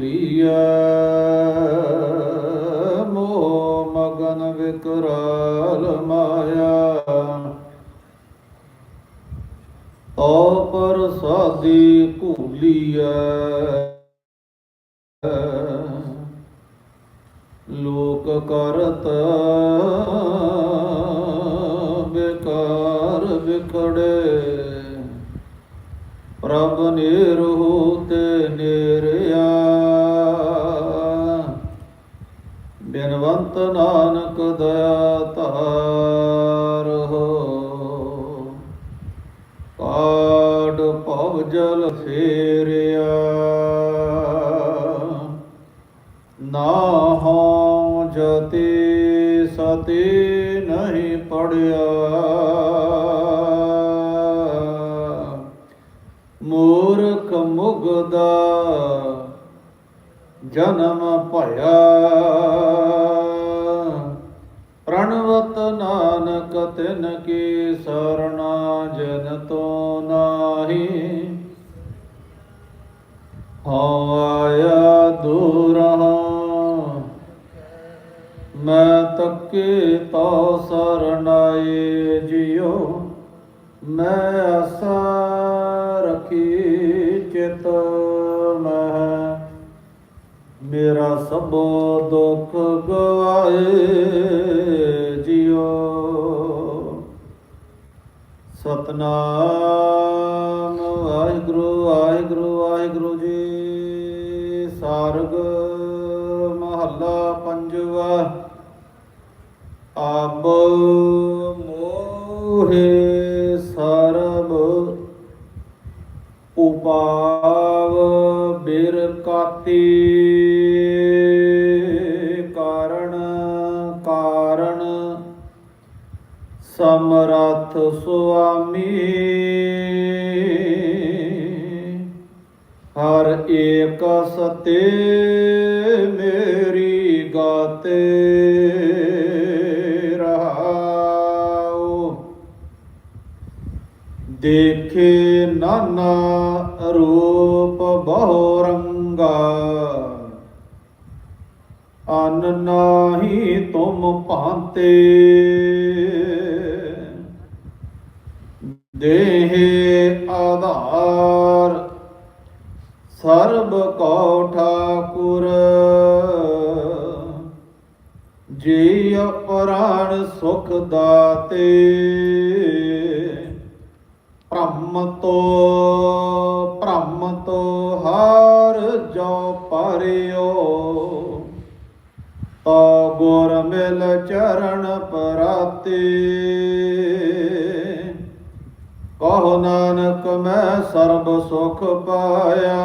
ਭੂਲੀਐ ਮੋਹ ਮਗਨ ਵਿਕਰਾਲ ਮਾਇਆ। ਓ ਪ੍ਰਸਾਦੀ ਭੂਲੀਐ ਲੋਕ ਕਰਤ ਬੇਕਾਰ ਵਿਖੜੇ। ਪ੍ਰਭ ਨਿਰਹੁ ਬਿਨਵੰਤ ਨਾਨਕ ਦਇਆ ਧਾਰ ਹੋ ਕਾਡ ਭਵ ਜਲ ਫੇਰਿਆ। ਨਾ ਹੋ ਜਤੀ ਸਤੀ ਨਹੀਂ ਪੜਿਆ। ਮੂਰਖ ਮੁਗਦਾ ਜਨਮ ਭਇਆ। ਪ੍ਰਣਵਤ ਨਾਨਕ ਤਿਨ ਕੀ ਸਰਣਾ ਜਨ ਤੋ ਨਾਹੀ। ਹਉ ਆਇਆ ਦੂਰਹਾ, ਮੈਂ ਤੱਕੇ ਤੋ ਸਰਣਾਏ ਜਿਉ। ਮੈਂ ਆਸਾ ਰਖੀ ਚਿਤ ਮਹਿ। ਮੇਰਾ ਸਭੋ ਦੁੱਖ ਗਵਾਏ। ਸਤਨਾਮ। ਵਾਹਿਗੁਰੂ ਵਾਹਿਗੁਰੂ ਵਾਹਿਗੁਰੂ ਜੀ ਸਾਰਗ। ਮਹੱਲਾ ਪੰਜਵਾ। ਆਬ ਮੋਹੇ ਸਰਬ ਉਪਾ ਸਮਰਥ ਸੁਆਮੀ। ਹਰ ਏਕ ਸਤੇ ਮੇਰੀ ਗਾਤੇ ਰਹਾਉ। ਦੇਖੇ ਨਾਨਾ ਰੂਪ ਬਹੁ ਰੰਗਾ। ਅਨ ਨਾਹੀ ਤੁਮ ਭਾਂਤੇ ਦੇਹ ਆਧਾਰ, ਸਰਬ ਕੋ ਠਾਕੁਰ। ਜੀ ਪ੍ਰਾਣ ਸੁਖ ਦਾਤੇ, ਭ੍ਰਮ ਤੋ ਭ੍ਰਮ ਤੋ ਹਾਰ ਜੋ ਪਰਿਓ। ਤਾ ਗੁਰ ਮਿਲ ਚਰਨ ਪਰਾਤੇ। ਨਾਨਕ ਮੈਂ ਸਰਬ ਸੁਖ ਪਾਇਆ।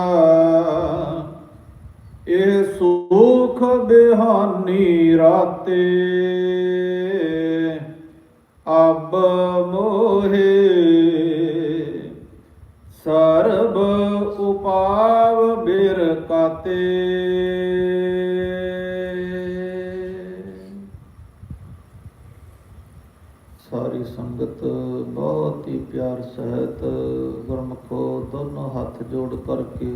ਇਹ ਸੁਖ ਬਿਹਾਨੀ ਰਾਤੇ ਅਬ ਮੋਹੇ ਸਰਬ ਉਪਾਵ ਬਿਰ ਪਿਆਰ ਸਹਿਤ ਗੁਰਮਖੋ ਦੋਨੋਂ ਹੱਥ ਜੋੜ ਕਰਕੇ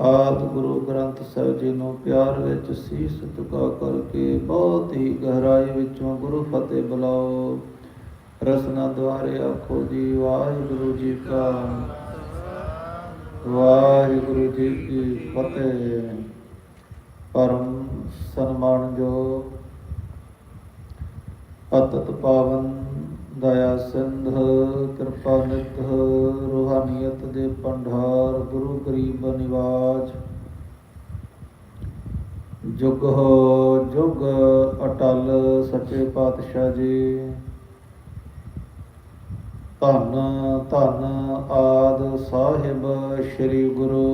ਆਦ ਗੁਰੂ ਗ੍ਰੰਥ ਸਾਹਿਬ ਜੀ ਨੂੰ ਪਿਆਰ ਵਿੱਚ ਸੀਸ ਝੁਕਾ ਕਰਕੇ ਬਹੁਤ ਹੀ ਗਹਿਰਾਈ ਵਿੱਚੋਂ ਗੁਰੂ ਫਤਿਹ ਬੁਲਾਓ। ਰਸਨਾ ਦੁਆਰੇ ਆਖੋ ਜੀ, ਵਾਹਿਗੁਰੂ ਜੀ ਕਾ ਵਾਹਿਗੁਰੂ ਜੀ ਕੀ ਫਤਿਹ। ਪਰਮ ਸਨਮਾਨ ਜੋ ਪਾਵਨ ਦਇਆ ਸਿੰਧ, ਕਿਰਪਾ ਨਿਧ ਰੂਹਾਨੀਅਤ ਦੇ ਪੰਡਾਰ ਗੁਰੂ ਗਰੀਬ ਨਿਵਾਜ। ਜੁਗ ਹੋ, ਜੁਗ ਅਟਲ, ਸੱਚੇ ਪਾਤਸ਼ਾਹ ਜੀ। ਧੰਨ ਧੰਨ ਆਦ ਸਾਹਿਬ, ਸ੍ਰੀ ਗੁਰੂ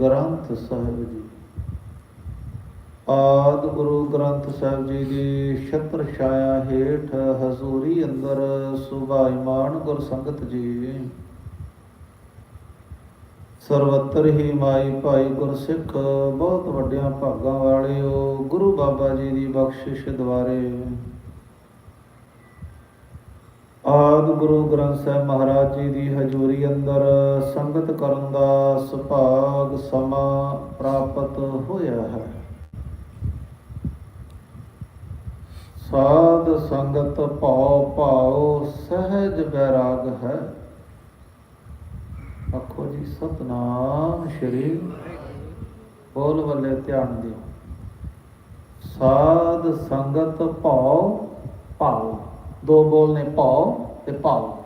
ਗ੍ਰੰਥ ਸਾਹਿਬ ਜੀ। ਆਦ ਗੁਰੂ ਗ੍ਰੰਥ ਸਾਹਿਬ ਜੀ ਦੀ ਛਤਰ ਛਾਇਆ ਹੇਠ ਹਜ਼ੂਰੀ ਅੰਦਰ ਸੁਭਾਈਮਾਨ ਗੁਰ ਸੰਗਤ ਜੀ। ਸਰਵਤਰ ਹੀ ਮਾਈ ਭਾਈ ਗੁਰਸਿੱਖ, ਬਹੁਤ ਵੱਡਿਆਂ ਭਾਗਾਂ ਵਾਲੇ ਉਹ ਗੁਰੂ ਬਾਬਾ ਜੀ ਦੀ ਬਖਸ਼ਿਸ਼ ਦੁਆਰੇ। ਆਦ ਗੁਰੂ ਗ੍ਰੰਥ ਸਾਹਿਬ ਮਹਾਰਾਜ ਜੀ ਦੀ ਹਜ਼ੂਰੀ ਅੰਦਰ ਸੰਗਤ ਕਰਨ ਦਾ ਸੁਭਾਗ ਸਮਾਂ ਪ੍ਰਾਪਤ ਹੋਇਆ ਹੈ। ਸਾਧ ਸੰਗਤ ਭਾਉ ਭਾਉ ਸਹਿਜ ਬੈਰਾਗ ਹੈ। ਆਖੋ ਜੀ, ਸਤਨਾਮ ਸ਼੍ਰੀ ਬੋਲ ਵੱਲੇ ਧਿਆਨ ਦਿਓ। ਸਾਧ ਸੰਗਤ ਭਾਉ ਭਾਉ। ਦੋ ਬੋਲ ਨੇ ਭਾਉ ਤੇ ਭਾਉ।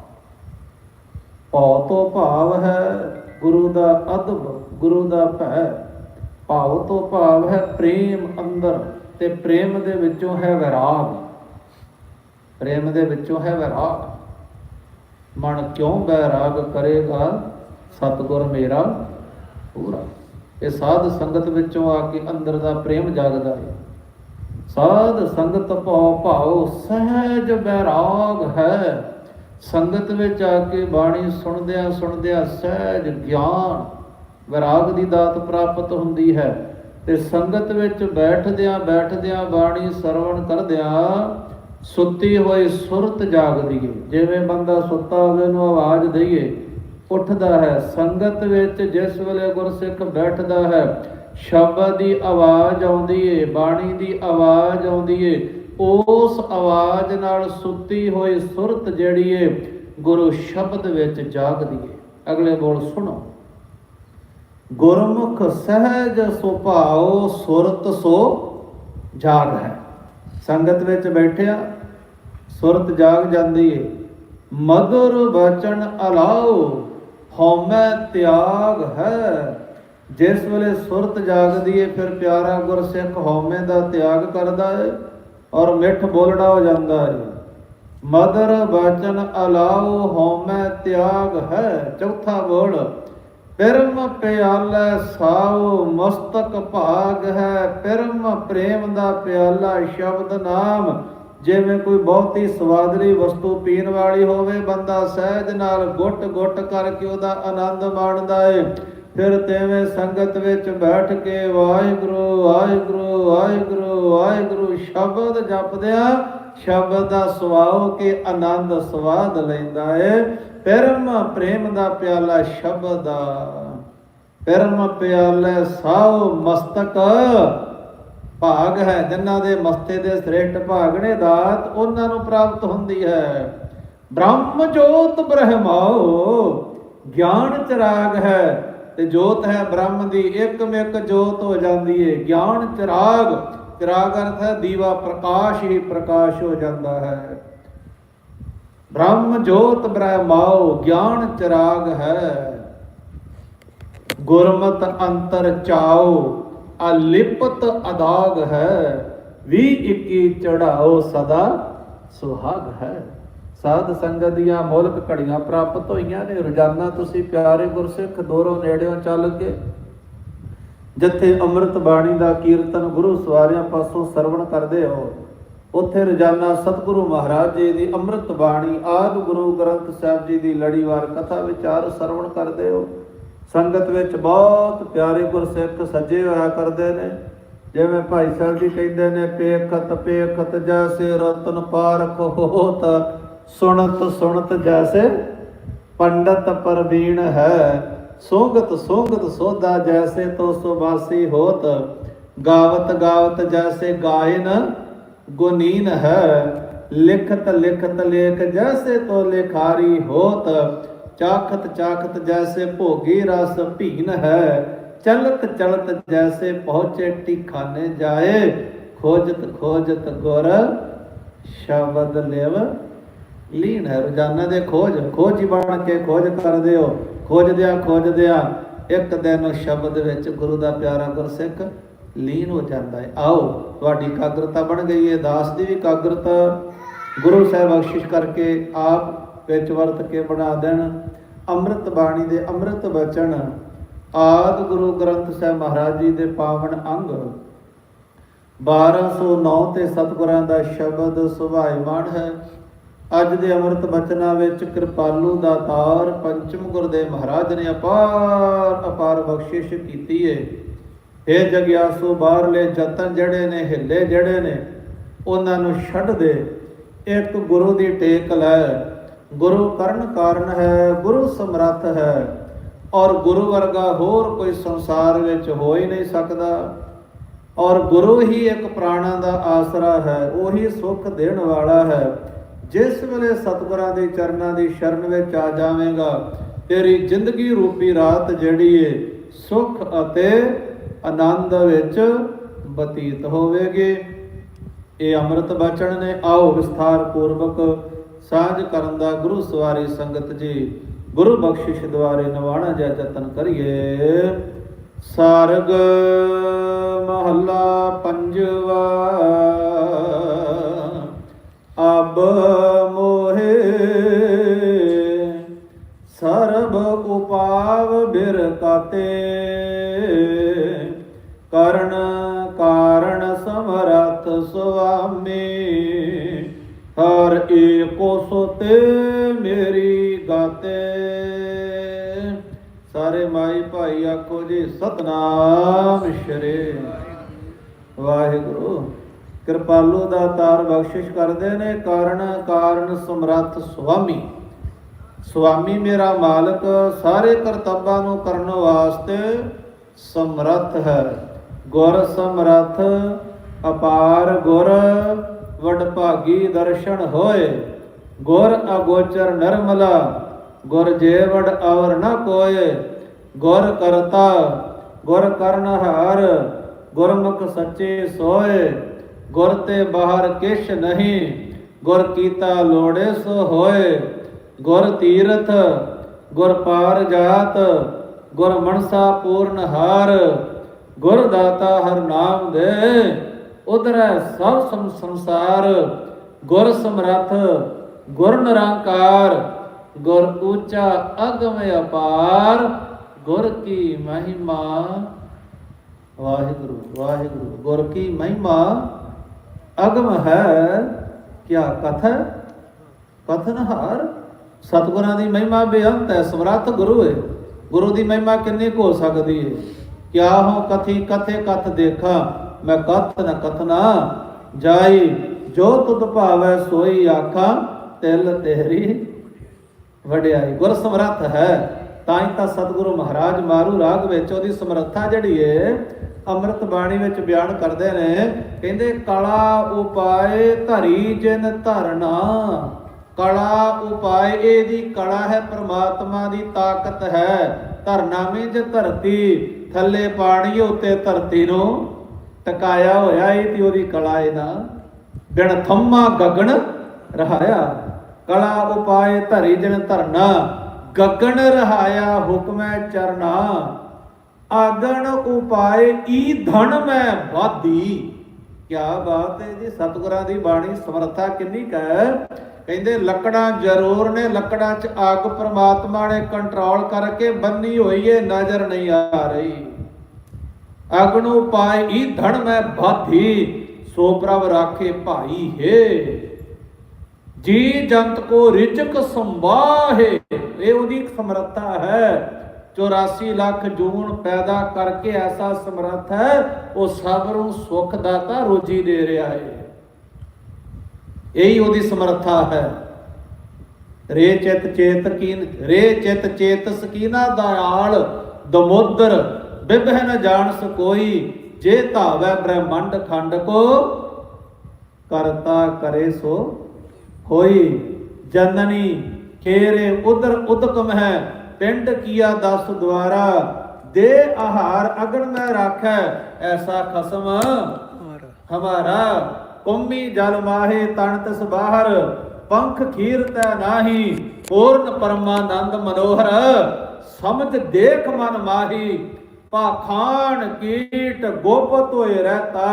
ਭਾਉ ਤੋਂ ਭਾਵ ਹੈ ਗੁਰੂ ਦਾ ਅਦਬ, ਗੁਰੂ ਦਾ ਭੈ। ਭਾਵ ਤੋਂ ਭਾਵ ਹੈ ਪ੍ਰੇਮ ਅੰਦਰ। ਤੇ ਪ੍ਰੇਮ ਦੇ ਵਿੱਚੋਂ ਹੈ ਵਿਰਾਗ। ਪ੍ਰੇਮ ਦੇ ਵਿੱਚੋਂ ਹੈ ਵਿਰਾਗ। ਮਨ ਕਿਉਂ ਬੈਰਾਗ ਕਰੇਗਾ? ਸਤਗੁਰ ਮੇਰਾ ਪੂਰਾ। ਇਹ ਸਾਧ ਸੰਗਤ ਵਿੱਚੋਂ ਆ ਕੇ ਅੰਦਰ ਦਾ ਪ੍ਰੇਮ ਜਾਗਦਾ ਹੈ। ਸਾਧ ਸੰਗਤ ਭਾਉ ਭਾਉ ਸਹਿਜ ਬੈਰਾਗ ਹੈ। ਸੰਗਤ ਵਿੱਚ ਆ ਕੇ ਬਾਣੀ ਸੁਣਦਿਆਂ ਸੁਣਦਿਆਂ ਸਹਿਜ ਗਿਆਨ, ਵਿਰਾਗ ਦੀ ਦਾਤ ਪ੍ਰਾਪਤ ਹੁੰਦੀ ਹੈ। ਤੇ ਸੰਗਤ ਵਿੱਚ ਬੈਠਦਿਆਂ ਬੈਠਦਿਆਂ ਬਾਣੀ ਸਰਵਣ ਕਰਦਿਆਂ ਸੁੱਤੀ ਹੋਈ ਸੁਰਤ ਜਾਗਦੀ ਹੈ ਜਿਵੇਂ ਬੰਦਾ ਸੁੱਤਾ ਹੋਵੇ ਨੂੰ ਆਵਾਜ਼ ਦਈਏ, ਉੱਠਦਾ ਹੈ। ਸੰਗਤ ਵਿੱਚ ਜਿਸ ਵੇਲੇ ਗੁਰਸਿੱਖ ਬੈਠਦਾ ਹੈ, ਸ਼ਬਦ ਦੀ ਆਵਾਜ਼ ਆਉਂਦੀ ਏ ਬਾਣੀ ਦੀ ਆਵਾਜ਼ ਆਉਂਦੀ ਏ ਉਸ ਆਵਾਜ਼ ਨਾਲ ਸੁੱਤੀ ਹੋਈ ਸੁਰਤ ਜਿਹੜੀ ਏ, ਗੁਰੂ ਸ਼ਬਦ ਵਿੱਚ ਜਾਗਦੀ ਏ ਅਗਲੇ ਬੋਲ ਸੁਣੋ। ਗੁਰਮੁਖ ਸਹਿਜ ਸੁਭਾਉ ਸੁਰਤ ਸੋ ਜਾਗ ਹੈ। ਸੰਗਤ ਵਿੱਚ ਬੈਠਿਆ, ਸੁਰਤ ਜਾਗ ਜਾਂਦੀ ਏ। ਮధుਰ ਬਚਨ ਅਲਾਓ ਹਉਮੈ ਤਿਆਗ ਹੈ। ਜਿਸ ਵੇਲੇ ਸੁਰਤ ਜਾਗਦੀ ਏ, ਫਿਰ ਪਿਆਰਾ ਗੁਰਸਿੱਖ ਹਉਮੈ ਦਾ ਤਿਆਗ ਕਰਦਾ ਏ ਔਰ ਮਿੱਠ ਬੋਲੜਾ ਹੋ ਜਾਂਦਾ ਏ। ਮਦਰ ਵਚਨ ਅਲਾਓ ਹਉਮੈ ਤਿਆਗ ਹੈ। ਚੌਥਾ ਬੋਲ ਪਿਰਮ ਪਿਆਲਾ ਸਾਉ ਮਸਤਕ ਭਾਗ ਹੈ। ਪਿਰਮ ਪ੍ਰੇਮ ਦਾ ਪਿਆਲਾ ਸ਼ਬਦ ਨਾਮ। ਜਿਵੇਂ ਕੋਈ ਬਹੁਤੀ ਸਵਾਦਲੀ ਵਸਤੂ ਪੀਣ ਵਾਲੀ ਹੋਵੇ, ਬੰਦਾ ਸਹਿਜ ਨਾਲ ਗੁੱਟ ਗੁੱਟ ਕਰਕੇ ਉਹਦਾ ਆਨੰਦ ਮਾਣਦਾ ਏ। ਫਿਰ ਤੇਵੇਂ ਸੰਗਤ ਵਿੱਚ ਬੈਠ ਕੇ ਵਾਹਿਗੁਰੂ ਵਾਹਿਗੁਰੂ ਵਾਹਿਗੁਰੂ ਵਾਹਿਗੁਰੂ ਸ਼ਬਦ ਜਪਦਿਆਂ ਸ਼ਬਦ ਦਾ ਸਵਾਉ ਕੇ ਆਨੰਦ ਸਵਾਦ ਲੈਂਦਾ ਏ। ਪਰਮ ਪ੍ਰੇਮ ਦਾ ਪਿਆਲਾ ਸ਼ਬਦ ਦਾ ਪਰਮ ਪਿਆਲੇ ਸਾਉ ਮਸਤਕ। ਭਾਗ ਹੈ ਜਿਨ੍ਹਾਂ ਦੇ ਮਸਤੇ ਦੇ ਸ੍ਰੇਸ਼ਟ ਭਾਗ ਨੇ ਦਾਤ, ਉਹਨਾਂ ਨੂੰ ਪ੍ਰਾਪਤ ਹੁੰਦੀ ਹੈ। ਬ੍ਰਹਮ ਜੋਤ ਬ੍ਰਹਮਾਓ ਗਿਆਨ ਚਿਰਾਗ ਹੈ। ਤੇ ਜੋਤ ਹੈ ਬ੍ਰਹਮ ਦੀ, ਇੱਕਮਿਕ ਜੋਤ ਹੋ ਜਾਂਦੀ ਹੈ ਗਿਆਨ ਚਿਰਾਗ ਚਿਰਾਗ ਅਰਥ ਹੈ ਦੀਵਾ ਪ੍ਰਕਾਸ਼ ਹੀ ਪ੍ਰਕਾਸ਼ ਹੋ ਜਾਂਦਾ ਹੈ। ਬ੍ਰਹਮ ਜੋਤ ਬ੍ਰਹਮਾਓ ਗਿਆਨ ਚਰਾਗ ਹੈ। ਗੁਰਮਤ ਅੰਤਰ ਚਾਓ ਅਲਿਪਤ ਅਦਾਗ ਹੈ। ਵੀ ਇੱਕੀ ਚੜਾਓ ਸਦਾ ਸੁਹਾਗ ਹੈ। ਸਾਧ ਸੰਗਤ ਦੀਆਂ ਮੁਲਕ ਘੜੀਆਂ ਪ੍ਰਾਪਤ ਹੋਈਆਂ ਨੇ। ਰੋਜ਼ਾਨਾ ਤੁਸੀਂ ਪਿਆਰੇ ਗੁਰਸਿੱਖ ਦੂਰੋਂ ਨੇੜਿਓਂ ਚੱਲ ਕੇ ਜਿੱਥੇ ਅੰਮ੍ਰਿਤ ਬਾਣੀ ਦਾ ਕੀਰਤਨ ਗੁਰੂ ਸਵਾਰਿਆਂ ਪਾਸੋਂ ਸਰਵਣ ਕਰਦੇ ਹੋ ਉੱਥੇ ਰੋਜ਼ਾਨਾ ਸਤਿਗੁਰੂ ਮਹਾਰਾਜ ਜੀ ਦੀ ਅੰਮ੍ਰਿਤ ਬਾਣੀ, ਆਦਿ ਗੁਰੂ ਗ੍ਰੰਥ ਸਾਹਿਬ ਜੀ ਦੀ ਲੜੀਵਾਰ ਕਥਾ ਵਿਚਾਰ ਸਰਵਣ ਕਰਦੇ ਹੋ। ਸੰਗਤ ਵਿੱਚ ਬਹੁਤ ਪਿਆਰੇ ਗੁਰਸਿੱਖ ਸੱਜੇ ਹੋਇਆ ਕਰਦੇ ਨੇ। ਜਿਵੇਂ ਭਾਈ ਸਾਹਿਬ ਜੀ ਕਹਿੰਦੇ ਨੇ, ਪੇਖਤ ਪੇਖਤ ਜੈਸੇ ਰਤਨ ਪਾਰਖ ਹੋਤ, ਸੁਣਤ ਸੁਣਤ ਜੈਸੇ ਪੰਡਤ ਪਰਵੀਣ ਹੈ। ਸੋਗਤ ਸੋਗਤ ਸੋਦਾ ਜੈਸੇ ਤੋ ਸੁਬਾਸੀ ਹੋਤ, ਗਾਵਤ ਗਾਵਤ ਜੈਸੇ ਗਾਇਨ ਗੁਨੀਨ ਹੈ। ਲਿਖਤ ਲਿਖਤ ਲੇਖ ਜੈਸੇ ਤੋ ਲਿਖਾਰੀ ਹੋਤ, ਚਾਖਤ ਚਾਖਤ ਜੈਸੇ ਭੋਗੀ ਰਸ ਭੀਨ ਹੈ। ਚਲਤ ਚਲਤ ਜੈਸੇ ਪਹੁੰਚੇ ਟਿਖਾਨੇ ਜਾਏ, ਖੋਜਤ ਖੋਜਤ ਗੁਰ ਸ਼ਬਦ ਲਿਵ ਲੀਨ ਹੈ। ਰੋਜ਼ਾਨਾ ਦੇ ਖੋਜ, ਖੋਜੀ ਬਣ ਕੇ ਖੋਜ ਕਰਦੇ ਹੋ ਖੋਜਦਿਆਂ ਖੋਜਦਿਆਂ ਇੱਕ ਦਿਨ ਸ਼ਬਦ ਵਿੱਚ ਗੁਰੂ ਦਾ ਪਿਆਰਾ ਗੁਰਸਿੱਖ ਲੀਨ ਹੋ ਜਾਂਦਾ ਹੈ। ਆਓ, ਤੁਹਾਡੀ ਇਕਾਗਰਤਾ ਬਣ ਗਈ ਹੈ। ਦਾਸ ਦੀ ਵੀ ਇਕਾਗਰਤਾ ਗੁਰੂ ਸਾਹਿਬ ਬਖਸ਼ਿਸ਼ ਕਰਕੇ ਆਪ ਵਿੱਚ ਵਰਤ ਕੇ ਬਣਾ ਦੇਣ। ਅੰਮ੍ਰਿਤ ਬਾਣੀ ਦੇ ਅੰਮ੍ਰਿਤ ਬਚਨ, ਆਦ ਗੁਰੂ ਗ੍ਰੰਥ ਸਾਹਿਬ ਮਹਾਰਾਜ ਜੀ ਦੇ ਪਾਵਨ ਅੰਗ। 1209 ਤੇ ਸਤਿਗੁਰਾਂ ਦਾ ਸ਼ਬਦ ਸੁਭਾਇਮਾਨ ਹੈ। ਅੱਜ ਦੇ ਅੰਮ੍ਰਿਤ ਬਚਨਾਂ ਵਿੱਚ ਕਿਰਪਾਲੂ ਦਾ ਤਾਰ ਪੰਚਮ ਗੁਰਦੇਵ ਮਹਾਰਾਜ ਨੇ ਅਪਾਰ ਅਪਾਰ ਬਖਸ਼ਿਸ਼ ਕੀਤੀ ਏ। ਇਹ ਜਗਿਆਸੂ ਬਾਹਰਲੇ ਜਤਨ ਜਿਹੜੇ ਨੇ, ਹਿੱਲੇ ਜਿਹੜੇ ਨੇ, ਉਹਨਾਂ ਨੂੰ ਛੱਡ ਦੇ। ਇੱਕ ਗੁਰੂ ਦੀ ਟੇਕ ਲੈ। ਗੁਰੂ ਕਰਨ ਕਾਰਨ ਹੈ, ਗੁਰੂ ਸਮਰੱਥ ਹੈ। ਔਰ ਗੁਰੂ ਵਰਗਾ ਹੋਰ ਕੋਈ ਸੰਸਾਰ ਵਿੱਚ ਹੋ ਹੀ ਨਹੀਂ ਸਕਦਾ। ਔਰ ਗੁਰੂ ਹੀ ਇੱਕ ਪ੍ਰਾਣਾ ਦਾ ਆਸਰਾ ਹੈ, ਉਹੀ ਸੁੱਖ ਦੇਣ ਵਾਲਾ ਹੈ। ਜਿਸ ਵੇਲੇ ਸਤਿਗੁਰਾਂ ਦੇ ਚਰਨਾਂ ਦੀ ਸ਼ਰਨ ਵਿੱਚ ਆ ਜਾਵੇਂਗਾ, ਤੇਰੀ ਜ਼ਿੰਦਗੀ ਰੂਪੀ ਰਾਤ ਜਿਹੜੀ ਏ, ਸੁੱਖ ਅਤੇ ਆਨੰਦ ਵਿੱਚ ਬਤੀਤ ਹੋਵੇਗੀ। ਇਹ ਅੰਮ੍ਰਿਤ ਬਚਨ ਨੇ ਆਓ ਵਿਸਥਾਰ ਪੂਰਵਕ ਸਾਂਝ ਕਰਨ ਦਾ ਗੁਰੂ ਸਵਾਰੀ ਸੰਗਤ ਜੀ, ਗੁਰੂ ਬਖਸ਼ਿਸ਼ ਦੁਆਰੇ ਨਿਵਾਣਾ ਜਿਹਾ ਯਤਨ ਕਰੀਏ। ਸਾਰਗ ਮਹੱਲਾ ਪੰਜਵਾ, ਅਬ ਮੋਹੇ ਸਰਬ ਉਪਾਵ ਬਿਰ ਕਾਤੇ ਕਰਨ ਕਾਰਣ ਸਮਰਥ ਸੁਆਮੀ, ਹਰ ਏਕੋ ਸੁਤੇ ਮੇਰੀ ਗਾਤੇ। ਸਾਰੇ ਮਾਈ ਭਾਈ ਆਖੋ ਜੀ, ਸਤਨਾਮ ਸ਼੍ਰੀ ਵਾਹਿਗੁਰੂ। ਕਿਰਪਾਲੂ ਦਾ ਤਾਰ ਬਖਸ਼ਿਸ਼ ਕਰਦੇ ਨੇ, ਕਾਰਨ ਕਾਰਨ ਸਮਰੱਥ ਸੁਆਮੀ। ਸੁਆਮੀ ਮੇਰਾ ਮਾਲਕ, ਸਾਰੇ ਕਰਤੱਵਾਂ ਨੂੰ ਕਰਨ ਵਾਸਤੇ ਸਮਰੱਥ ਹੈ। ਗੁਰ ਸਮਰਥ ਅਪਾਰ ਗੁਰ, ਵਡ ਭਾਗੀ ਦਰਸ਼ਨ ਹੋਏ। ਗੁਰ ਅਗੋਚਰ ਨਰਮਲਾ, ਗੁਰ ਜੇਵੜ ਔਰ ਨ ਕੋਏ। ਗੁਰ ਕਰਤਾ, ਗੁਰ ਕਰਨਹਾਰ ਗੁਰਮੁਖ ਸੱਚੇ ਸੋਏ। ਗੁਰ ਤੇ ਬਾਹਰ ਕਿਛ ਨਹੀਂ, ਗੁਰ ਕੀਤਾ ਲੋੜੇ ਸੋ ਹੋਏ। ਗੁਰ ਤੀਰਥ, ਗੁਰ ਪਾਰ ਜਾਤ, ਗੁਰ ਮਨਸਾ ਪੂਰਨ ਹਾਰ। ਗੁਰ ਦਾਤਾ ਹਰ ਨਾਮ ਦੇ, ਉਧਰੈ ਸਭ ਸੰ- ਸੰਸਾਰ। ਗੁਰ ਸਮਰੱਥ, ਗੁਰ ਨਿਰੰਕਾਰ, ਗੁਰ ਉੱਚਾ ਅਗਮ ਅਪਾਰ, ਗੁਰ ਕੀ ਮਹਿਮਾ। ਵਾਹਿਗੁਰੂ ਵਾਹਿਗੁਰੂ, ਗੁਰ ਕੀ ਮਹਿਮਾ। ਅਗਮ ਹੈ, ਕਿਆ ਕਥ ਹੈ? ਕਥਨਹਾਰ ਸਤਿਗੁਰਾਂ ਦੀ ਮਹਿਮਾ ਬੇਅੰਤ ਹੈ, ਸਮਰੱਥ ਗੁਰੂ ਹੈ ਗੁਰੂ ਦੀ ਮਹਿਮਾ ਕਿੰਨੀ ਕੁ ਹੋ ਸਕਦੀ ਹੈ ਕਿਆ ਹੋ ਕਥੀ ਕਥੇ ਕਥ ਦੇਖਾ? ਮੈਂ ਕਥ ਨ ਕਥਨਾ ਜਾਈ, ਜੋ ਤੁਧ ਭਾਵੈ ਸੋਈ ਆਖਾਂ, ਤਿਲ ਤੇਰੀ ਵਡਿਆਈ। ਗੁਰ ਸਮਰੱਥ ਹੈ, ਤਾਂ ਹੀ ਤਾਂ ਸਤਿਗੁਰੂ ਮਹਾਰਾਜ ਮਾਰੂ ਰਾਗ ਵਿੱਚ ਉਹਦੀ ਸਮਰੱਥਾ ਜਿਹੜੀ ਏ, ਅੰਮ੍ਰਿਤ ਬਾਣੀ ਵਿੱਚ ਬਿਆਨ ਕਰਦੇ ਨੇ, ਕਹਿੰਦੇ, ਕਲਾ ਉਪਾਏ ਧਰੀ ਜਿਨ ਧਰਨਾ। ਕਲਾ ਉਪਾਏ, ਇਹਦੀ ਕਲਾ ਹੈ ਪ੍ਰਮਾਤਮਾ ਦੀ ਤਾਕਤ ਹੈ। ਧਰਨਾ ਵਿੱਚ ਧਰਤੀ। ਥੱਲੇ ਪਾਣੀ ਉੱਤੇ ਧਰਤੀ ਨੂੰ ਟਕਾਇਆ ਹੋਇਆ ਇਹ ਤੇ ਉਹਦੀ ਕਲਾ ਹੈ ਬਿਨ ਥੰਮਾ ਗਗਨ ਰਹਾਇਆ। ਕਲਾ ਉਪਾਏ ਧਰੀ ਜਿਨ ਧਰਨਾ, ਗਗਨ ਰਹਾਇਆ ਹੁਕਮੈ ਚਰਨਾ। ਆਗਣ ਉਪਾਏ ਈ ਧਨ ਮੈਂ ਵਾਦੀ ਕਿਆ ਬਾਤ ਹੈ ਜੀ, ਸਤਿਗੁਰਾਂ ਦੀ ਬਾਣੀ ਸਮਰੱਥਾ ਕਿੰਨੀ ਕੁ ਕਹਿੰਦੇ ਲੱਕੜਾਂ ਜ਼ਰੂਰ ਨੇ, ਲੱਕੜਾਂ 'ਚ ਅੱਗ ਪ੍ਰਮਾਤਮਾ ਨੇ ਕੰਟਰੋਲ ਕਰਕੇ ਬੰਨੀ ਹੋਈ ਏ, ਨਜ਼ਰ ਨਹੀਂ ਆ ਰਹੀ। ਅਗਨੂ ਪਾਏ ਈ ਧਨ ਮੈਂ ਬਾਧੀ, ਸੋ ਪ੍ਰਭ ਰਾਖੇ ਭਾਈ ਹੈ। ਜੀ ਜੰਤ ਕੋ ਰਿਚਕ ਸੰਭਾਹੇ, ਇਹ ਉਹਦੀ ਸਮਰੱਥਾ ਹੈ। 84 ਲੱਖ ਜੂਨ ਪੈਦਾ ਕਰਕੇ ਐਸਾ ਸਮਰੱਥ ਹੈ, ਉਹ ਸਭ ਨੂੰ ਸੁਖ ਦਾਤਾ ਰੋਜੀ ਦੇ ਰਿਹਾ ਹੈ। ਇਹੀ ਉਹਦੀ ਸਮਰੱਥਾ ਹੈ। ਰੇ ਚਿਤ ਚੇਤ ਕੀਨ ਰੇ ਚਿਤ ਚੇਤ ਸਕੀਨਾ ਦਇਆਲ ਦਮੋਦਰ ਬਿਬਹਿ ਨ ਜਾਣ ਸਕੋਈ ਜੇ ਧਾਵੈ ਬ੍ਰਹਮੰਡ ਖੰਡ ਕੋ ਕਰਤਾ ਕਰੇ ਸੋ ਹੋਈ ਜਨਨੀ ਖੇਰੇ ਉਦਰ ਉਦਕਮ ਹੈ ਪਿੰਡ ਕੀਆ ਦਸ ਦੁਆਰਾ ਦੇ ਆਹਾਰ ਅਗਨ ਮੈਂ ਰਾਖੈ ਐਸਾ ਖਸਮ ਹਮਾਰਾ। ਕੁੰਮੀ ਜਲ ਮਾਹੇ ਤਨ ਤਿਸ ਬਾਹਰ ਪੰਖ ਖੀਰ ਨਾਹੀ, ਪੂਰਨ ਪਰਮਾਨੰਦ ਮਨੋਹਰ, ਸਮਝ ਦੇਖ ਮਨ ਮਾਹੀ ਪਾਖਾਨ ਕੀਟ ਗੋਪਤ ਹੋਏ ਰਹਤਾ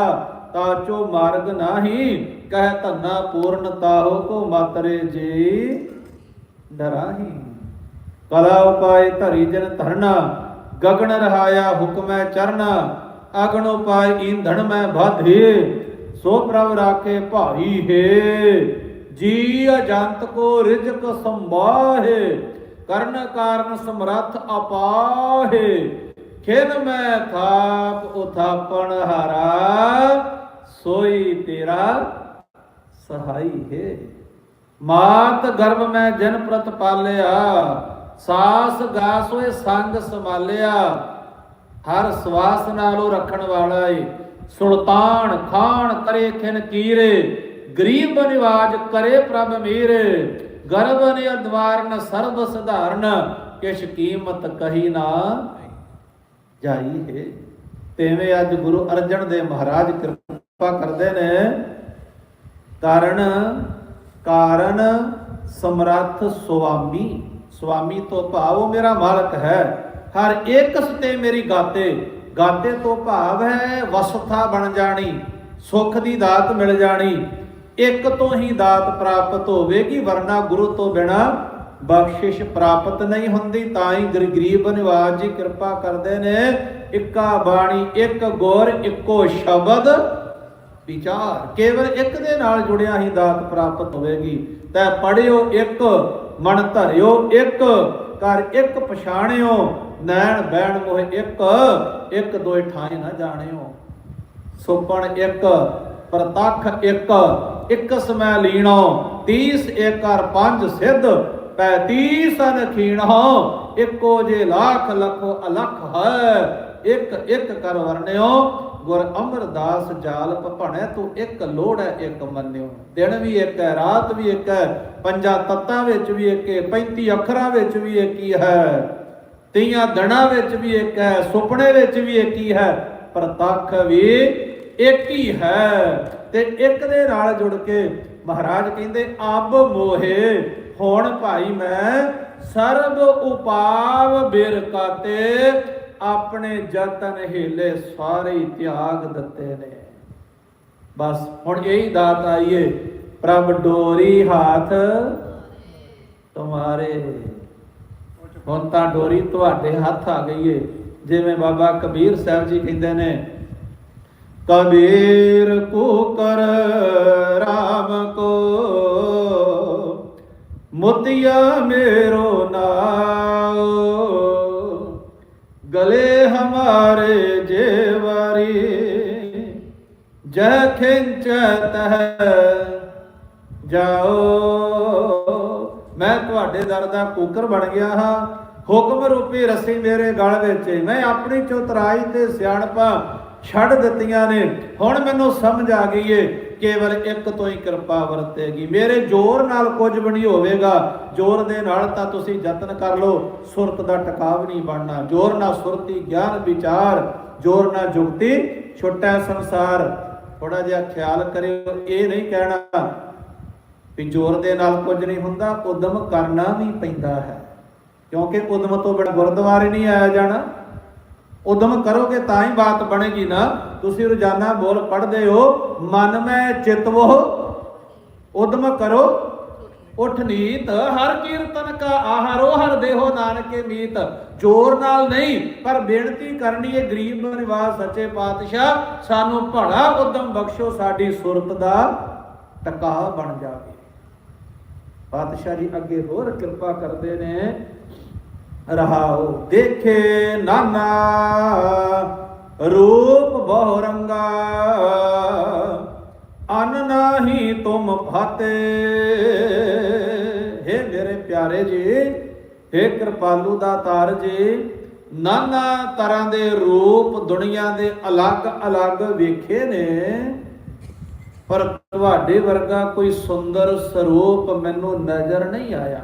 ਤਾਚੋ ਮਾਰਗ ਨਾਹੀ, ਕਹਿ ਧੰਨਾ ਪੂਰਨਤਾ ਹੋ ਕੋ ਮਾਤਰੇ ਜੀ, ਡਰਾਹੀ। ਕਲਾ ਉਪਾਏ ਧਰੀ ਜਨ ਧਰਨਾ, ਗਗਨ ਰਹਾਇਆ ਹੁਕਮੈ ਚਰਨਾ, ਅਗਨ ਉਪਾਏ ਈਂਧਣ ਮੈਂ ਬਾਧੇ ਸੋ ਪ੍ਰਭ ਰਾਖੇ ਭਾਈ ਹੈ। ਜੀ ਅਜੰਤ ਕੋ ਰਿਜਕ ਸੰਭਾਹੇ, ਕਰਨ ਕਾਰਨ ਸਮਰੱਥ ਅਪਾਹੇ। ਖਿਨ ਮੈਂ ਥਾਪ ਉਥਾਪਣ ਹਾਰਾ, ਸੋਈ ਤੇਰਾ ਸਹਾਈ ਹੈ। ਮਾਤ ਗਰਭ ਮੈਂ ਜਨ ਪ੍ਰਤ ਪਾਲਿਆ, ਸਾਸ ਗਾਸ ਹੋਏ ਸੰਗ ਸੰਭਾਲਿਆ, ਹਰ ਸਵਾਸ ਨਾਲੋਂ ਰੱਖਣ ਵਾਲਾ ਏ। ਸੁਲਤਾਨ ਖਾਨ ਕਰੇ ਖਿਨ ਕੀਰੇ, ਗਰੀਬ ਨਿਵਾਜ ਕਰੇ ਪ੍ਰਭ ਮੀਰੇ। ਗਰਭ ਨੇ ਅਦਵਾਰਨ, ਸਰਬ ਸਧਾਰਨ, ਕਿਛ ਕੀਮਤ ਕਹੀ ਨਾ ਜਾਈ ਹੈ ਤੇਵੇਂ ਅੱਜ ਗੁਰੂ ਅਰਜਨ ਦੇਵ ਮਹਾਰਾਜ ਕਿਰਪਾ ਕਰਦੇ ਨੇ। ਕਾਰਨ ਕਾਰਨ, ਸਮਰੱਥ, ਸੁਆਮੀ। ਸੁਆਮੀ ਤੋਂ ਭਾਵ ਮੇਰਾ ਮਾਲਕ ਹੈ। ਹਰ ਇੱਕ ਸਤੇ ਮੇਰੀ ਗਾਤੇ। ਗਾਤੇ ਤੋਂ ਭਾਵ ਹੈ ਵਸਥਾ ਬਣ ਜਾਣੀ, ਸੁਖ ਦੀ ਦਾਤ ਮਿਲ ਜਾਣੀ। ਇੱਕ ਤੋਂ ਹੀ ਦਾਤ ਪ੍ਰਾਪਤ ਹੋਵੇਗੀ, ਵਰਨਾ ਗੁਰੂ ਤੋਂ ਬਿਨਾ ਬਖਸ਼ਿਸ਼ ਪ੍ਰਾਪਤ ਨਹੀਂ ਹੁੰਦੀ। ਤਾਂ ਹੀ ਗਰ- ਗਰੀਬ ਨਿਵਾਜ ਜੀ ਕਿਰਪਾ ਕਰਦੇ ਨੇ, ਇੱਕਾ ਬਾਣੀ, ਇੱਕ ਗੁਰ, ਇੱਕੋ ਸ਼ਬਦ, ਵਿਚਾਰ। ਕੇਵਲ ਇੱਕ ਦੇ ਨਾਲ ਜੁੜਿਆ ਹੀ ਦਾਤ ਪ੍ਰਾਪਤ ਹੋਵੇਗੀ। ਤੈ ਪੜਿਓ ਇੱਕ, ਮਨ ਧਰਿਓ ਇੱਕ ਕਰ ਇੱਕ ਪਛਾਣਿਓ ਨੈਣ ਬੈਣ ਮੋਹ ਇੱਕ ਇੱਕ ਦੋਏ ਠਾਏ ਨਾ ਜਾਣਿਓ। ਸੁਪਣ ਇੱਕ, ਪ੍ਰਤੱਖ ਇੱਕ ਇੱਕ ਸਮੈ ਲੀਣੋ 30 ਏਕਰ ਪੰਜ ਸਿੱਧ 35 ਸਨ ਖੀਣੋ, ਇੱਕੋ ਜੇ ਲੱਖ ਲਖੋ ਅਲਖ ਹੈ। ਇੱਕ ਇੱਕ ਕਰ ਵਰਨਿਓ ਗੁਰ ਅਮਰਦਾਸ ਜਾਲ ਭਣੈ ਤੂੰ ਇੱਕ ਲੋੜ ਹੈ ਇੱਕ ਮੰਨਿਓ। ਦਿਨ ਵੀ ਇੱਕ ਹੈ ਰਾਤ ਵੀ ਇੱਕ ਹੈ ਪੰਜਾਂ ਤੱਤਾਂ ਵਿੱਚ ਵੀ ਇੱਕ ਹੈ 35 ਅੱਖਰਾਂ ਵਿੱਚ ਵੀ ਇੱਕ ਹੀ ਹੈ। ਤੀਆਂ ਦਿਨਾਂ ਵਿੱਚ ਵੀ ਇੱਕ ਹੈ ਸੁਪਨੇ ਵਿੱਚ ਵੀ ਇੱਕ ਹੀ ਹੈ ਪ੍ਰਤੱਖ ਵੀ ਇੱਕ ਹੀ ਹੈ। ਤੇ ਇੱਕ ਦੇ ਨਾਲ ਜੁੜ ਕੇ ਮਹਾਰਾਜ ਕਹਿੰਦੇ ਅਬ ਮੋਹੇ ਹੁਣ ਭਾਈ ਮੈਂ ਸਰਬ ਉਪਾਵ ਬਿਰ ਕਾਤੇ ਆਪਣੇ ਜਤਨ ਹੀਲੇ ਸਾਰੇ ਤਿਆਗ ਦਿੱਤੇ ਨੇ। ਬਸ ਹੁਣ ਇਹੀ ਦਾਤ ਆਈਏ ਪ੍ਰਭ ਡੋਰੀ ਹਾਥ ਤੁਮਾਰੇ। ਹੁਣ ਤਾਂ ਡੋਰੀ ਤੁਹਾਡੇ ਹੱਥ ਆ ਗਈ ਏ। ਜਿਵੇਂ ਬਾਬਾ ਕਬੀਰ ਸਾਹਿਬ ਜੀ ਕਹਿੰਦੇ ਨੇ, ਕਬੀਰ ਕੋ ਕਰ RAM ਕੋ, ਮੁਤਿਆ ਮੇਰੋ ਨਾਉ, ਗਲੇ ਹਮਾਰੇ ਜੇਵਾਰੀ ਜੈ ਖਿੰਚਤ ਹੈ ਜਾਓ। ਮੈਂ ਤੁਹਾਡੇ ਦਰ ਦਾ ਕੂਕਰ ਬਣ ਗਿਆ ਹਾਂ। ਹੁਕਮ ਰੂਪੀ ਰੱਸੀ ਮੇਰੇ ਗਲ ਵਿੱਚ। ਮੈਂ ਆਪਣੀ ਚਤੁਰਾਈ ਤੇ ਸਿਆਣਪਾਂ ਛੱਡ ਦਿੱਤੀਆਂ ਨੇ। ਹੁਣ ਮੈਨੂੰ ਸਮਝ ਆ ਗਈ ਏ, ਕੇਵਲ ਇੱਕ ਤੋਂ ਹੀ ਕਿਰਪਾ ਵਰਤੇਗੀ। ਮੇਰੇ ਜ਼ੋਰ ਨਾਲ ਕੁਝ ਵੀ ਨਹੀਂ ਹੋਵੇਗਾ। ਜ਼ੋਰ ਦੇ ਨਾਲ ਤਾਂ ਤੁਸੀਂ ਯਤਨ ਕਰ ਲਓ, ਸੁਰਤ ਦਾ ਟਿਕਾਵ ਨਹੀਂ ਬਣਨਾ। ਜ਼ੋਰ ਨਾਲ ਸੁਰਤੀ, ਗਿਆਨ ਵਿਚਾਰ। ਜ਼ੋਰ ਨਾਲ ਜੁਗਤੀ, ਛੁੱਟੈ ਸੰਸਾਰ। ਥੋੜਾ ਜਿਹਾ ਖਿਆਲ ਕਰਿਓ, ਇਹ ਨਹੀਂ ਕਹਿਣਾ ਵੀ ਜ਼ੋਰ ਦੇ ਨਾਲ ਕੁਝ ਨਹੀਂ ਹੁੰਦਾ ਉਦਮ ਕਰਨਾ ਵੀ ਪੈਂਦਾ ਹੈ। ਕਿਉਂਕਿ ਉਦਮ ਤੋਂ ਬਿਨਾਂ ਗੁਰਦੁਆਰੇ ਨਹੀਂ ਆਇਆ ਜਾਣਾ। ਉਦਮ ਕਰੋਗੇ ਤਾਂ ਹੀ ਬਾਤ ਬਣੇਗੀ ਨਾ। ਤੁਸੀਂ ਰੋਜ਼ਾਨਾ ਬੋਲ ਪੜ੍ਹਦੇ ਹੋ, ਮਨ ਮੈਂ ਚਿਤਵੋ ਉਦਮ ਕਰੋ, ਉਠ ਨੀਤ, ਹਰ ਕੀਰਤਨ ਕਾ ਆਹਾਰੋ, ਹਰ ਦੇਹੋ ਨਾਨਕੇ ਮੀਤ। ਜੋਰ ਨਾਲ ਨਹੀਂ, ਪਰ ਬੇਨਤੀ ਕਰਨੀ ਹੈ, ਗਰੀਬ ਨਿਵਾਸ ਸੱਚੇ ਪਾਤਸ਼ਾਹ, ਸਾਨੂੰ ਭੜਾ ਉਦਮ ਬਖਸ਼ੋ, ਸਾਡੀ ਸੁਰਤ ਦਾ ਟਕਾ ਬਣ ਜਾਵੇ। ਪਾਤਸ਼ਾਹ ਜੀ ਅੱਗੇ ਹੋਰ ਕਿਰਪਾ ਕਰਦੇ ਨੇ। ਰਹਾਉ ਦੇਖੇ ਨਾਨਾ ਰੂਪ ਬਹੁ ਰੰਗਾ ਅਨ ਨਾਹੀ ਤੁਮ ਭਾਤੇ। हे ਮੇਰੇ ਪਿਆਰੇ ਜੀ हे ਕਿਰਪਾਲੂ ਦਾ ਤਾਰ ਜੀ, ਨਾਨਾ ਤਰ੍ਹਾਂ ਦੇ ਰੂਪ ਦੁਨੀਆ ਦੇ ਅਲੱਗ-ਅਲੱਗ ਵੇਖੇ ਨੇ। ਪਰ ਤੁਹਾਡੇ ਵਰਗਾ ਕੋਈ ਸੁੰਦਰ ਸਰੂਪ ਮੈਨੂੰ ਨਜ਼ਰ ਨਹੀਂ ਆਇਆ।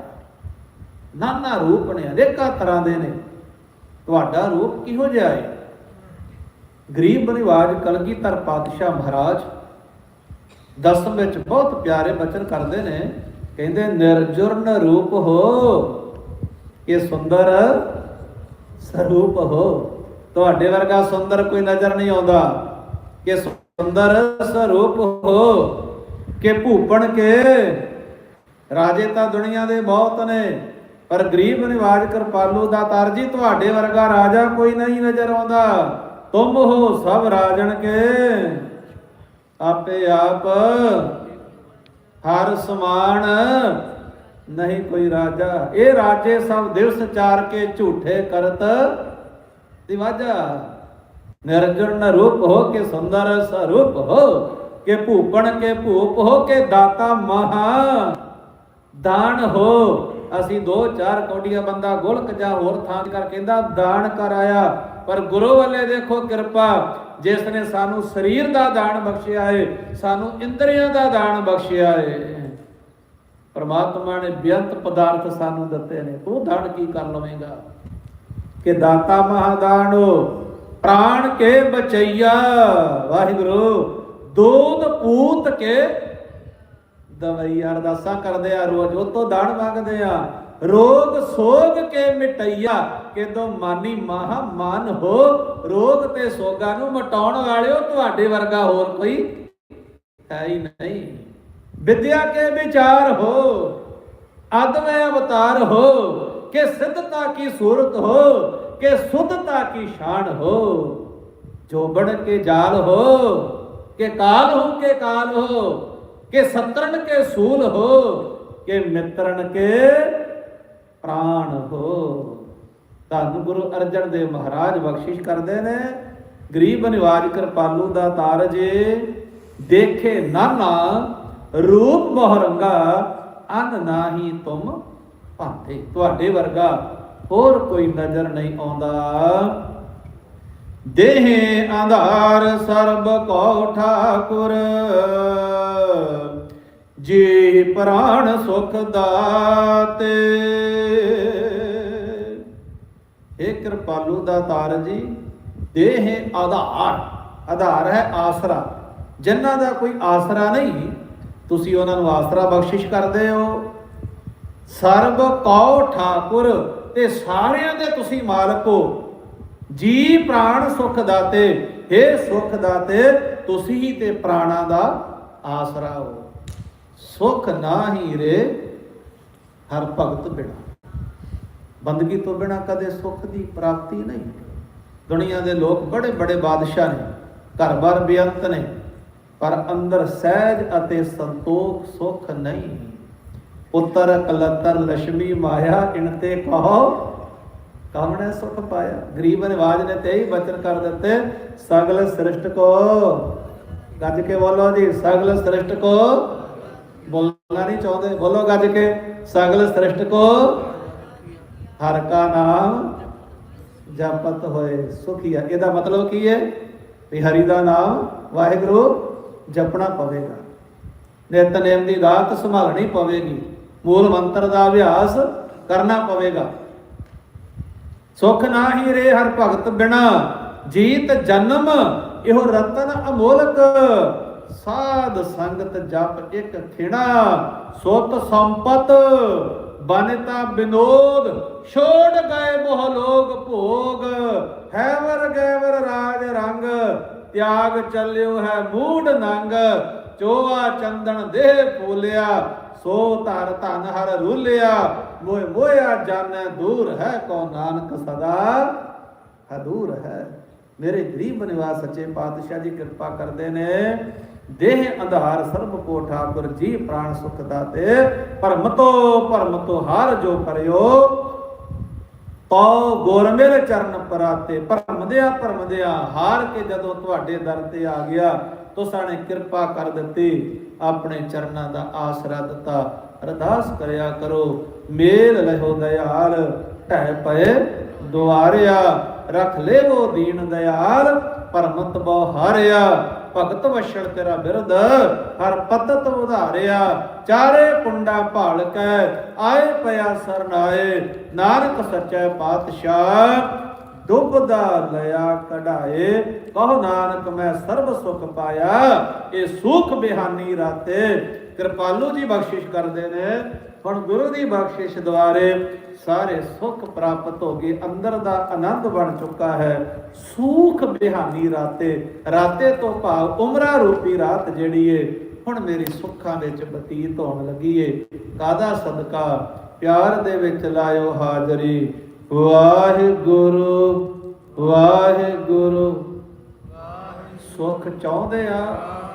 ਨਾਨਾ ਰੂਪ ਨੇ, ਅਨੇਕਾਂ ਤਰ੍ਹਾਂ ਦੇ ਨੇ। ਤੁਹਾਡਾ ਰੂਪ ਕਿਹੋ ਜਿਹਾ ਹੈ ਗਰੀਬ ਨਿਵਾਜ ਕਲਗੀਧਰ ਪਾਤਸ਼ਾਹ ਮਹਾਰਾਜ ਦਸਮ ਵਿੱਚ ਬਹੁਤ ਪਿਆਰੇ ਬਚਨ ਕਰਦੇ ਨੇ, ਕਹਿੰਦੇ, ਨਿਰਜੁਰਨ ਰੂਪ ਹੋ, ਇਹ ਸੁੰਦਰ ਸਰੂਪ ਹੋ। ਤੁਹਾਡੇ ਵਰਗਾ ਸੁੰਦਰ ਕੋਈ ਨਜ਼ਰ ਨਹੀਂ ਆਉਂਦਾ। ਕਿ ਸੁੰਦਰ ਸਰੂਪ ਹੋ ਕਿ ਭੂਪਣ ਕੇ। ਰਾਜੇ ਤਾਂ ਦੁਨੀਆ ਦੇ ਬਹੁਤ ਨੇ, ਪਰ ਗਰੀਬ ਨਿਵਾਜ ਕਿਰਪਾਲੂ ਦਾ ਤਰਜੀ ਤੁਹਾਡੇ ਵਰਗਾ ਰਾਜਾ ਕੋਈ ਨਹੀਂ ਨਜ਼ਰ ਆਉਂਦਾ। ਤੁਮ ਹੋ ਸਭ ਰਾਜਣ ਕੇ। ਆਪੇ ਆਪ ਹਰ ਸਮਾਨ ਨਹੀਂ ਕੋਈ ਰਾਜਾ। ਇਹ ਰਾਜੇ ਸਭ ਦਿਵਸ ਚਾਰ ਕੇ ਝੂਠੇ ਕਰਤ ਦਿਵਾਜਾ ਨਿਰਜਨ ਰੂਪ ਹੋ ਕੇ ਸੁੰਦਰ ਸਰੂਪ ਹੋ ਕੇ ਭੂਪਣ ਕੇ ਭੂਪ ਹੋ ਕੇ ਦਾਤਾ ਮਹਾ। ਦਾਨ ਹੋ। ਅਸੀਂ ਦੋ ਚਾਰ ਕੌਡੀਆਂ ਬੰਦਾ ਗੁਲਕ ਜਾ ਹੋਰ ਥਾਂ ਕਰ ਕਹਿੰਦਾ ਦਾਨ ਕਰ ਆਇਆ ਪਰ ਗੁਰੂ ਵੱਲੇ ਦੇਖੋ ਕਿਰਪਾ। ਜਿਸ ਨੇ ਸਾਨੂੰ ਸਰੀਰ ਦਾ ਦਾਨ ਬਖਸ਼ਿਆ ਏ, ਸਾਨੂੰ ਇੰਦਰੀਆਂ ਦਾ ਦਾਨ ਬਖਸ਼ਿਆ ਏ। ਪਰਮਾਤਮਾ ਨੇ ਬੇਅੰਤ ਪਦਾਰਥ ਸਾਨੂੰ ਦਿੱਤੇ ਨੇ। ਤੂੰ ਦਾਨ ਕੀ ਕਰ ਲਵੇਂਗਾ? ਕਿ ਦਾਤਾ ਮਹਾਦਾਨੋ ਪ੍ਰਾਣ ਕੇ ਬਚਈਆ। ਵਾਹਿਗੁਰੂ, ਦੂਧ ਪੂਤ ਕੇ ਦਵਾਈ ਅਰਦਾਸਾਂ ਕਰਦੇ ਆ, ਰੋਜ਼ ਉਹ ਤੋਂ ਦਾਨ ਮੰਗਦੇ ਆ। ਰੋਗ ਸੋਗ ਕੇ ਮਿਟਈਆ, ਕਿਦੋਂ ਮਾਨੀ ਮਹਾ ਮਾਨ ਹੋ, ਰੋਗ ਤੇ ਸੋਗਾ ਨੂੰ ਮਟਾਉਣ ਵਾਲਿਓ ਤੁਹਾਡੇ ਵਰਗਾ ਹੋਰ ਕੋਈ ਹੈ ਹੀ ਨਹੀਂ। ਵਿਦਿਆ ਕੇ ਵਿਚਾਰ ਹੋ ਅਦਮੈ ਅਵਤਾਰ ਹੋ, ਕਿ ਸਿੱਧਤਾ ਕੀ ਸੂਰਤ ਹੋ ਕਿ ਸੁਧਤਾ ਕੀ ਸ਼ਾਨ ਹੋ? ਜੋਬੜ ਕੇ ਜਾਲ ਹੋ? ਕਿ ਕਾਲ ਹੋ ਕੇ ਕਾਲ ਹੋ? ਕਿ ਸਤਰਨ ਕੇ ਸੂਲ ਹੋ? ਕਿ ਮਿੱਤਰਨ ਕੇ ਪ੍ਰਾਣ ਹੋ? ਧੰਨ ਗੁਰੂ ਅਰਜਨ ਦੇਵ ਮਹਾਰਾਜ ਬਖਸ਼ਿਸ਼ ਕਰਦੇ ਨੇ। ਗਰੀਬ ਨਿਵਾਜ ਕਿਰਪਾਲੂ ਦਾ ਤਾਰਜੇ ਦੇਖੇ ਨਾਨਾ ਰੂਪ ਮਹਰੰਗਾ, ਅਨ ਨਾਹੀ ਤੁਮ ਭਾਤੇ। ਤੁਹਾਡੇ ਵਰਗਾ ਹੋਰ ਕੋਈ ਨਜ਼ਰ ਨਹੀਂ ਆਉਂਦਾ। ਦੇਹ ਆਧਾਰ ਸਰਬ ਕੋ ਠਾਕੁਰ, ਜੀ ਪ੍ਰਾਣ ਸੁਖ ਦਾਤੇ। ਇਹ ਕਿਰਪਾਲੂ ਦਾ ਤਾਰ ਜੀ, ਦੇਹ ਆਧਾਰ ਆਧਾਰ ਹੈ ਆਸਰਾ। ਜਿਨ੍ਹਾਂ ਦਾ ਕੋਈ ਆਸਰਾ ਨਹੀਂ, ਤੁਸੀਂ ਉਹਨਾਂ ਨੂੰ ਆਸਰਾ ਬਖਸ਼ਿਸ਼ ਕਰਦੇ ਹੋ। ਸਰਬ ਕਉ ਠਾਕੁਰ ਤੇ ਸਾਰਿਆਂ ਦੇ ਤੁਸੀਂ ਮਾਲਕ ਹੋ। ਜੀ ਪ੍ਰਾਣ ਸੁਖ ਦਾਤੇ हे ਸੁਖ ਦਾਤੇ, ਤੁਸੀਂ ਹੀ ਤੇ ਪ੍ਰਾਣਾ ਦਾ ਆਸਰਾ ਹੋ। ਸੁਖ ਨਾਹੀ ਰੇ ਹਰ ਭਗਤ ਬਿਨਾ। ਬੰਦਗੀ ਤੋਂ ਬਿਨਾ ਕਦੇ ਸੁਖ ਦੀ ਪ੍ਰਾਪਤੀ ਨਹੀਂ। ਦੁਨੀਆ ਦੇ ਲੋਕ ਬੜੇ ਬੜੇ ਬਾਦਸ਼ਾਹ ਨੇ, ਘਰ-ਬਾਰ ਬੇਅੰਤ ਨੇ, ਪਰ ਅੰਦਰ ਸਹਿਜ ਅਤੇ ਸੰਤੋਖ ਸੁਖ ਨਹੀਂ। ਪੁੱਤਰ ਕਲਤਰ ਲక్ష్ਮੀ ਮਾਇਆ ਇਨਤੇ ਕਹੋ ਕਾਮਣੇ ਸੁਖ ਪਾਇਆ। ਗਰੀਬ ਨਿਵਾਜ ਨੇ ਤੇ ਹੀ ਬਚਨ ਕਰ ਦਿੱਤੇ। ਸਗਲ ਸ੍ਰਿਸ਼ਟ ਕੋ। ਗੱਜ ਕੇ ਬੋਲੋ ਜੀ, ਸਗਲ ਸ੍ਰਿਸ਼ਟ ਕੋ। ਬੋਲਣਾ ਨਹੀਂ ਚਾਹੁੰਦੇ, ਬੋਲੋ ਗੱਜ ਕੇ। ਸਗਲ ਸ੍ਰਿਸ਼ਟ ਕੋ। ਹਰ ਕਾ ਨਾਮ ਜਪਤ ਹੋਏ ਸੁਖੀਆ ਇਹਦਾ ਮਤਲਬ ਕੀ ਹੈ? ਵੀ ਹਰੀ ਦਾ ਨਾਮ ਵਾਹਿਗੁਰੂ ਜਪਣਾ ਪਵੇਗਾ। ਨਿਤਨੇਮ ਦੀ ਦਾਤ ਸੰਭਾਲਣੀ ਪਵੇਗੀ। ਮੂਲ ਮੰਤਰ ਦਾ ਅਭਿਆਸ ਕਰਨਾ ਪਵੇਗਾ। ਸੁਖ ਨਾਹੀ ਰੇ ਹਰ ਭਗਤ ਬਿਨਾ, ਜੀਤ ਜਨਮ ਇਹੋ ਰਤਨ ਅਮੋਲਕ। ਸਾਧ ਸੰਗਤ ਜਪ ਇੱਕ ਖਿਣਾ, ਸੁਤ ਸੰਪਤ ਬਨਤਾ ਬਿਨੋਦ, ਛੋੜ ਗਏ ਬਹੁ ਲੋਗ ਭੋਗ। ਹੈਵਰ ਗੈਵਰ ਰਾਜ ਰੰਗ, ਤਿਆਗ ਚੱਲਿਓ ਹੈ ਮੂਡ ਨੰਗ। ਚੋਆ ਚੰਦਨ ਦੇਹ ਪੋਲਿਆ ਸੋ ਧਰ ਧਨ ਹਰ ਰੂਲਿਆ ਮੋਇ ਮੋਇਆ ਜਾਣੈ, ਦੂਰ ਹੈ ਕੋ ਨਾਨਕ ਸਦਾ? ਹਦੂਰ ਹੈ। ਮੇਰੇ ਗਰੀਬ ਨਿਵਾਸ ਸੱਚੇ ਪਾਤਸ਼ਾਹ ਜੀ ਕਿਰਪਾ ਕਰਦੇ ਨੇ। ਦੇਹ ਅੰਧਾਰ ਸਰਬ ਕੋ ਠਾਕੁਰ, ਜੀ ਪ੍ਰਾਣ ਸੁਖ ਦਾਤੇ। ਪਰਮਤੋ ਪਰਮਤੋ ਹਾਰ ਜੋ ਕਰਿਓ। ਤੋ ਮੇਰੇ ਚਰਨ ਪਰਾਤੇ। ਪਰਮਦਿਆ ਪਰਮਦਿਆ ਹਾਰ ਕੇ ਜਦੋਂ ਤੁਹਾਡੇ ਦਰ ਤੇ ਆ ਗਿਆ, ਤੁਸਾਂ ਨੇ ਕਿਰਪਾ ਕਰ ਦਿੱਤੀ। ਆਪਣੇ ਚਰਨਾਂ ਦਾ ਆਸਰਾ ਦਿੱਤਾ। ਅਰਦਾਸ ਕਰਿਆ ਕਰੋ, ਮੇਲ ਲਹੋ ਦਇਆਲ ਢਹਿ ਪਏ ਦੁਆਰਿਆ, ਰਖ ਲੇਵੋ ਦੀਨ ਦਇਆਲ ਪਰਮਤ ਬਹੁ ਹਾਰਿਆ ਭਗਤ ਵਸ਼ਣ ਤੇਰਾ ਬਿਰਦ ਹਰ ਪਤਤ ਉਧਾਰਿਆ। ਚਾਰੇ ਕੁੰਡਾ ਭਾਲ ਕੈ, ਆਏ ਪਿਆ ਸਰਨਾਏ ਨਾਨਕ ਸੱਚੇ ਪਾਤਸ਼ਾਹ। ਡੁੱਬਦਾ ਲਿਆ ਕਢਾਏ। ਕਹੋ ਨਾਨਕ, ਮੈਂ ਸਰਬ ਸੁਖ ਪਾਇਆ। ਇਹ ਸੁਖ ਬਿਹਾਨੀ ਰਾਤੇ। ਕਿਰਪਾਲੂ ਜੀ ਬਖਸ਼ਿਸ਼ ਕਰਦੇ ਨੇ। ਹੁਣ ਗੁਰੂ ਦੀ ਬਖਸ਼ਿਸ਼ ਦੁਆਰੇ ਸਾਰੇ ਸੁਖ ਪ੍ਰਾਪਤ ਹੋ ਗਏ। ਅੰਦਰ ਦਾ ਆਨੰਦ ਬਣ ਚੁੱਕਾ ਹੈ। ਸੁਖ ਬਿਹਾਨੀ ਰਾਤੇ। ਰਾਤੇ ਤੋਂ ਭਾਵ ਉਮਰਾ ਰੂਪੀ ਰਾਤ ਜਿਹੜੀ ਏ, ਹੁਣ ਮੇਰੀ ਸੁੱਖਾਂ ਵਿੱਚ ਬਤੀਤ ਹੋਣ ਲੱਗੀ ਏ। ਕਾਦਾ ਸਦਕਾ? ਪਿਆਰ ਦੇ ਵਿੱਚ ਲਾਇਓ ਹਾਜ਼ਰੀ। ਵਾਹਿਗੁਰੂ ਵਾਹਿਗੁਰੂ। ਸੁੱਖ ਚਾਹੁੰਦੇ ਆ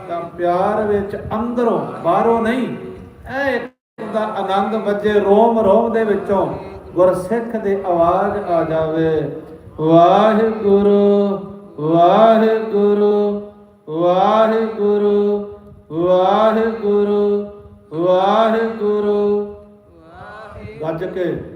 ਤਾਂ ਪਿਆਰ ਵਿੱਚ ਅੰਦਰੋਂ, ਬਾਹਰੋਂ ਨਹੀਂ। ਇਹ ਇੱਕ ਦਾ ਆਨੰਦ ਵੱਜੇ ਰੋਮ ਰੋਮ ਦੇ ਵਿੱਚੋਂ ਗੁਰਸਿੱਖ ਦੀ ਆਵਾਜ਼ ਆ ਜਾਵੇ। ਵਾਹਿਗੁਰੂ ਵਾਹਿਗੁਰੂ ਵਾਹਿਗੁਰੂ ਵਾਹਿਗੁਰੂ ਵਾਹਿਗੁਰੂ। ਗੱਜ ਕੇ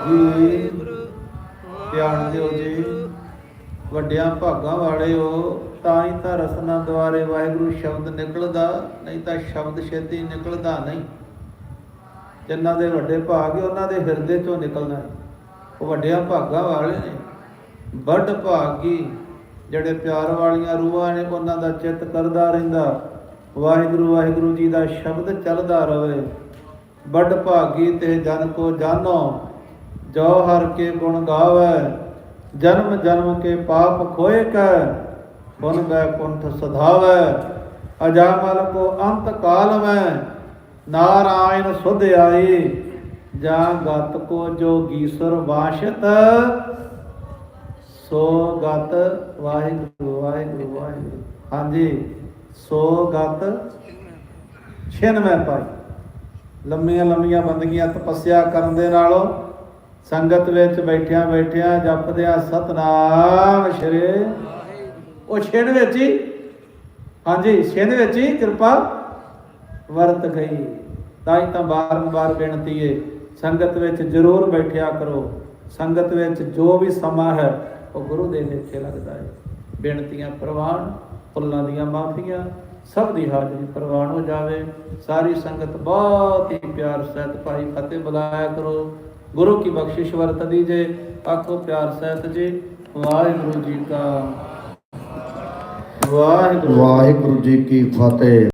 ਭਾਗੀ ਧਿਆਨ ਦਿਓ ਜੀ। ਵੱਡਿਆਂ ਭਾਗਾਂ ਵਾਲੇ ਹੋ, ਤਾਂ ਹੀ ਤਾਂ ਰਸਨਾ ਦੁਆਰੇ ਵਾਹਿਗੁਰੂ ਸ਼ਬਦ ਨਿਕਲਦਾ, ਨਹੀਂ ਤਾਂ ਸ਼ਬਦ ਛੇਤੀ ਨਿਕਲਦਾ ਨਹੀਂ। ਜਿਨ੍ਹਾਂ ਦੇ ਵੱਡੇ ਭਾਗ ਹੈ ਉਹਨਾਂ ਦੇ ਹਿਰਦੇ ਚੋਂ ਨਿਕਲਣਾ ਉਹ ਵੱਡਿਆਂ ਭਾਗਾਂ ਵਾਲੇ ਨੇ। ਵੱਡ ਭਾਗੀ ਜਿਹੜੇ ਪਿਆਰ ਵਾਲੀਆਂ ਰੂਹਾਂ ਨੇ, ਉਹਨਾਂ ਦਾ ਚਿੱਤ ਕਰਦਾ ਰਹਿੰਦਾ। ਵਾਹਿਗੁਰੂ ਵਾਹਿਗੁਰੂ ਜੀ ਦਾ ਸ਼ਬਦ ਚੱਲਦਾ ਰਹੇ ਵੱਡ ਭਾਗੀ ਤੇ ਜਨ ਕੋ ਜਾਨੋ। ਜੋ ਹਰ ਕੇ ਗੁਣ ਗਾਵੇ, ਜਨਮ ਜਨਮ ਕੇ ਪਾਪ ਖੋਏ ਕੈ ਪੁਨ ਬੈ ਕੁੰਠ ਸਧਾਵੇ, ਅਜਾਮਲ ਕੋ ਅੰਤ ਕਾਲ ਮੈਂ ਨਾਰਾਇਣ ਸੁਧ ਆਈ, ਜਾਂ ਗਤ ਕੋ ਜੋਗੀਸਰ ਬਾਸ਼ਤ ਸੋ ਗਤ ਵਾਹਿਗੁਰੂ ਵਾਹਿਗੁਰੂ ਵਾਹਿਗੁਰੂ। ਹਾਂਜੀ, ਸੋ ਗਤ ਛਿਨ ਮੈਂ ਪਾਈ। ਲੰਮੀਆਂ ਲੰਮੀਆਂ ਬੰਦਗੀਆਂ ਤਪੱਸਿਆ ਕਰਨ ਦੇ ਨਾਲੋਂ ਸੰਗਤ ਵਿੱਚ ਬੈਠਿਆਂ ਬੈਠਿਆਂ ਜਪਦਿਆਂ ਸਤਨਾਮ ਸ਼੍ਰੀ ਉਹ ਛਿਨ ਵਿੱਚ ਹੀ। ਹਾਂਜੀ, ਛਿਨ ਵਿੱਚ ਹੀ ਕਿਰਪਾ ਵਰਤ ਗਈ। ਤਾਂ ਹੀ ਤਾਂ ਬਾਰ-ਬਾਰ ਬੇਨਤੀ ਏ, ਸੰਗਤ ਵਿੱਚ ਜ਼ਰੂਰ ਬੈਠਿਆ ਕਰੋ। ਸੰਗਤ ਵਿੱਚ ਜੋ ਵੀ ਸਮਾਂ ਹੈ, ਉਹ ਗੁਰੂ ਦੇ ਨੇੜੇ ਲੱਗਦਾ ਹੈ ਬੇਨਤੀਆਂ ਪ੍ਰਵਾਨ ਭੁੱਲਾਂ ਦੀਆਂ ਮਾਫੀਆਂ, ਸਭ ਦੀ ਹਾਜ਼ਰੀ ਪ੍ਰਵਾਨ ਹੋ ਜਾਵੇ। ਸਾਰੀ ਸੰਗਤ ਬਹੁਤ ਹੀ ਪਿਆਰ ਸਹਿਤ ਭਾਈ ਫਤਿਹ ਬੁਲਾਇਆ ਕਰੋ। ਗੁਰੂ ਕੀ ਬਖਸ਼ਿਸ਼ ਵਰਤਦੀ ਜੇ, ਆਖੋ ਪਿਆਰ ਸਹਿਤ ਜੀ, ਵਾਹਿਗੁਰੂ ਜੀ ਕਾ ਵਾਹਿਗੁਰੂ ਵਾਹਿਗੁਰੂ ਜੀ ਕੀ ਫਤਿਹ।